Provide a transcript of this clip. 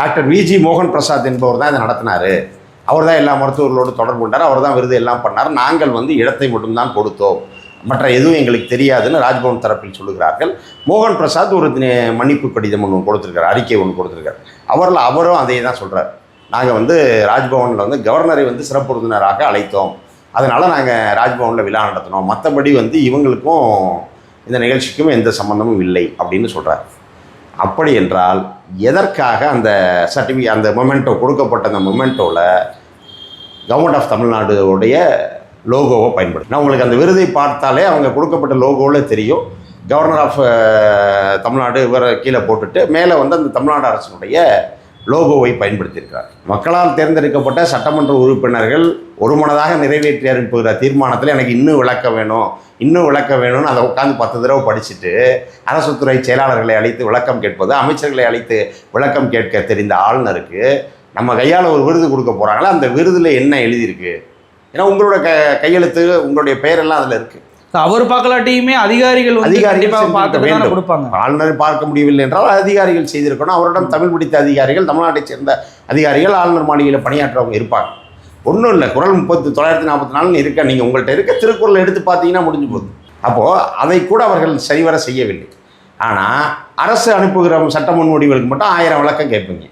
Doctor Viji மோகன் பிரசாத் என்பவர் தான் இதை நடத்தினார். அவர் தான் எல்லா மருத்துவர்களோடு தொடர்பு கொண்டார். அவர் தான் விருது எல்லாம் பண்ணார். நாங்கள் வந்து இடத்தை மட்டும்தான் கொடுத்தோம். மற்ற எதுவும் எங்களுக்கு தெரியாதுன்னு ராஜ்பவன் தரப்பில் சொல்லுகிறார்கள். மோகன் பிரசாத் ஒரு மன்னிப்பு கடிதம் ஒன்று கொடுத்துருக்காரு அறிக்கை ஒன்று கொடுத்துருக்கார். அவரில் அவரும் அதே தான் சொல்கிறார் நாங்கள் வந்து ராஜ்பவனில் வந்து கவர்னரை வந்து சிறப்பு விருந்தினராக அழைத்தோம். அதனால் நாங்கள் ராஜ்பவனில் விழா நடத்தினோம். மற்றபடி வந்து இவங்களுக்கும் இந்த நிகழ்ச்சிக்கும் எந்த சம்மந்தமும் இல்லை அப்படின்னு சொல்கிறார் அப்படி என்றால் எதற்காக அந்த சர்டிஃபிகேட் அந்த மொமெண்டோ கொடுக்கப்பட்ட அந்த மொமெண்டோவில் கவர்மெண்ட் ஆஃப் தமிழ்நாடுடைய லோகோவை பயன்படுத்தும் நான் உங்களுக்கு அந்த விருதை பார்த்தாலே அவங்க கொடுக்கப்பட்ட லோகோவில் தெரியும். கவர்னர் ஆஃப் தமிழ்நாடு இவரை கீழே போட்டுட்டு மேலே வந்து அந்த தமிழ்நாடு அரசினுடைய லோகோவை பயன்படுத்தியிருக்கிறார். மக்களால் தேர்ந்தெடுக்கப்பட்ட சட்டமன்ற உறுப்பினர்கள் ஒருமனதாக நிறைவேற்றி அனுப்புகிற தீர்மானத்தில் எனக்கு இன்னும் விளக்க வேணும் இன்னும் விளக்க வேணும்னு அதை உட்காந்து பத்து தடவை படிச்சுட்டு அரசுத்துறை செயலாளர்களை அழைத்து விளக்கம் கேட்பது அமைச்சர்களை அழைத்து விளக்கம் கேட்க தெரிந்த ஆளுநருக்கு நம்ம கையால் ஒரு விருது கொடுக்க போகிறாங்களா அந்த விருதில் என்ன எழுதியிருக்கு? ஏன்னா உங்களோட க கையெழுத்து உங்களுடைய பெயரெல்லாம் அதில் இருக்குது அவர் பார்க்கலாட்டியுமே அதிகாரிகள் வந்து அதிகாரிகள் கண்டிப்பா செஞ்சிருக்க பார்த்துட்டு தானே வேண்டும். கொடுப்பாங்க. ஆளுநர் பார்க்க முடியவில்லை என்றால் அதிகாரிகள் செய்திருக்கணும். அவரிடம் தமிழ் பிடித்த அதிகாரிகள் தமிழ்நாட்டைச் சேர்ந்த அதிகாரிகள் ஆளுநர் மாளிகையில் பணியாற்றவங்க இருப்பாங்க. ஒன்றும் இல்லை. குரல் முப்பத்தி தொள்ளாயிரத்தி நாற்பத்தி நாலுன்னு இருக்க நீங்கள் உங்கள்கிட்ட இருக்க திருக்குறள் எடுத்து பார்த்தீங்கன்னா முடிஞ்சு போகுது. அப்போது அதை கூட அவர்கள் சரிவர செய்யவில்லை. ஆனால் அரசு அனுப்புகிற சட்ட முன்வடிவுகளுக்கு மட்டும் ஆயிரம் விளக்கம் கேட்பீங்க.